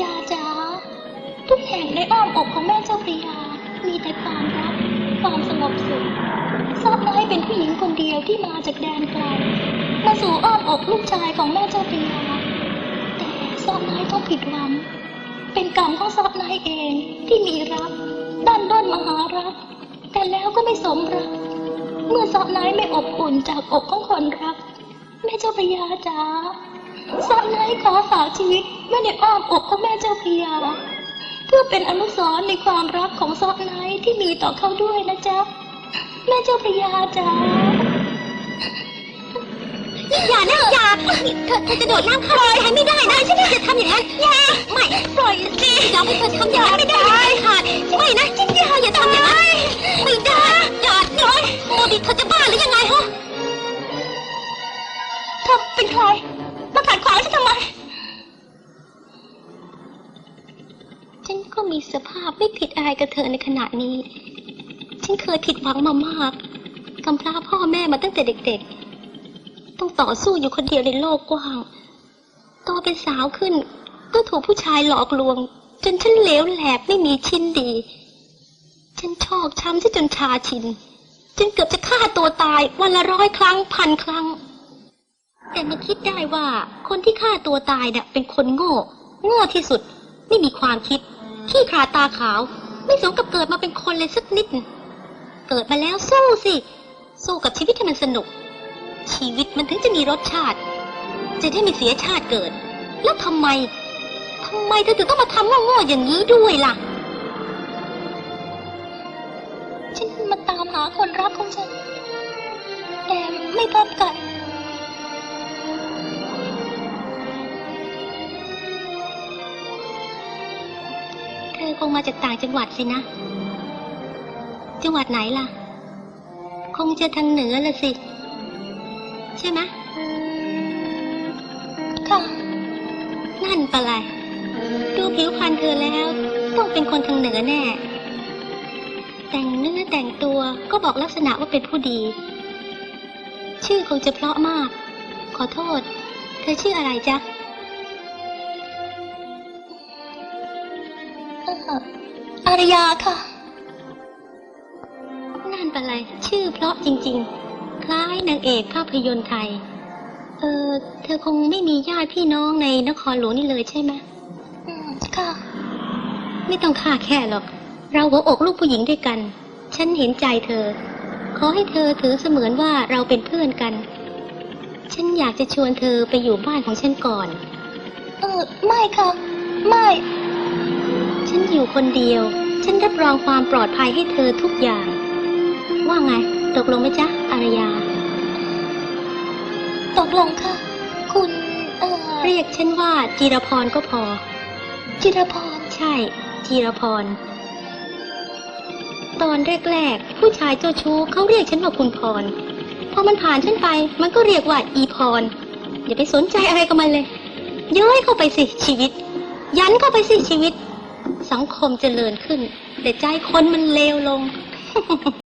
ยาจ๋าทุกแห่งในอ้อมอกของแม่เจ้าพระยา มีแต่ความรักความสงบสุขซอบน้อยเป็นผู้หญิงคนเดียวที่มาจากแดนไกลมาสู่อ้อมอกลูกชายของแม่เจ้าพระยา แต่ซอบน้อยต้องผิดหวัง เป็นกรรมของซอบน้อยเองที่มีรักด้านด้นมหารัก แต่แล้วก็ไม่สมรัก เมื่อซอบน้อยไม่อบอุ่นจากอกของคนรักแม่เจ้าพระยาจ๋า ซอบน้อยขอฝากชีวิตไว้ในอ้อมอกของแม่เจ้าพระยา เพื่อเป็นอนุสรณ์ในความรักของซอบน้อยที่มีต่อเขาด้วยนะจ๊ะ แม่เจ้าพระยาจ๋าอย่านะอย่าเธอเธอจะโดดน้ำเข้าไปไม่ได้นะฉันจะทำอย่างนั้นอย่าไม่ปล่อยสิยอมให้เธอทำอย่างนั้นไม่ได้ไม่ขาดไม่นะจิ๊อย่าอย่าทำอย่างนั้นไม่ได้อย่าน้อยโมดิเธอจะบ้าหรือยังไงฮะเธอเป็นใคร มาขัดขวางฉันทำไม ฉันก็มีสภาพไม่ผิดอะไรกับเธอในขณะนี้ ฉันเคยผิดหวังมามากกำพร้าพ่อแม่มาตั้งแต่เด็ก ๆ ต้องต่อสู้อยู่คนเดียวในโลกกว้างโตเป็นสาวขึ้น ก็ถูกผู้ชายหลอกลวง จนฉันเลวแหลกไม่มีชิ้นดี ฉันชอกช้ำซะจนชาชิน จนเกือบจะฆ่าตัวตายวันละร้อยครั้งพันครั้ง แต่มาคิดได้ว่าคนที่ฆ่าตัวตายเนี่ยเป็นคนโง่ โง่ที่สุด ไม่มีความคิดขี้ขลาตาขาว ไม่สมกับเกิดมาเป็นคนเลยสักนิด เกิดมาแล้วสู้สิ สู้กับชีวิตให้มันสนุก ชีวิตมันถึงจะมีรสชาติ จะได้ไม่เสียชาติเกิด แล้วทำไมทำไมเธอถึงต้องมาทำโง่ๆอย่างนี้ด้วยล่ะฉันมาตามหาคนรักของฉัน แต่ไม่พบกัน ธอคงมาจากต่างจังหวัดสินะ จังหวัดไหนล่ะ คงจะทางเหนือละสิ ใช่ไหมะค่ะนั่นปะไรดูผิวพรรณเธอแล้ว ต้องเป็นคนทางเหนือแน่ แต่งเนื้อแต่งตัวก็บอกลักษณะว่าเป็นผู้ดี ชื่อคงจะเพราะมาก ขอโทษ เธอชื่ออะไรจ๊ะารยาค่ะ นั่นปะไรชื่อเพราะจริง ๆ คล้ายนางเอกภาพยนตร์ไทย เออเธอคงไม่มีญาติพี่น้องในนครหลวงนี่เลยใช่ไหมอืมค่ะไม่ต้องค่าแค่หรอก เราหัวอกลูกผู้หญิงด้วยกัน ฉันเห็นใจเธอ ขอให้เธอถือเสมือนว่าเราเป็นเพื่อนกัน ฉันอยากจะชวนเธอไปอยู่บ้านของฉันก่อน เออ ไม่ค่ะ ไม่ ฉันอยู่คนเดียว ฉันรับรองความปลอดภัยให้เธอทุกอย่าง ว่าไง ตกลงไหมจ๊ะ อารยา ตกลงค่ะ คุณ เอ่อเรียกฉันว่าจีรพรก็พอ จิรพร ใช่จีรพร ตอนแรกๆ ผู้ชายเจ้าชู้เขาเรียกฉันว่าคุณพร พอมันผ่านฉันไป มันก็เรียกว่าอีพร อย่าไปสนใจอะไรกับมันเลย เย้ยเข้าไปสิชีวิต ยันเข้าไปสิชีวิต สังคมเจริญขึ้น แต่ใจคนมันเลวลง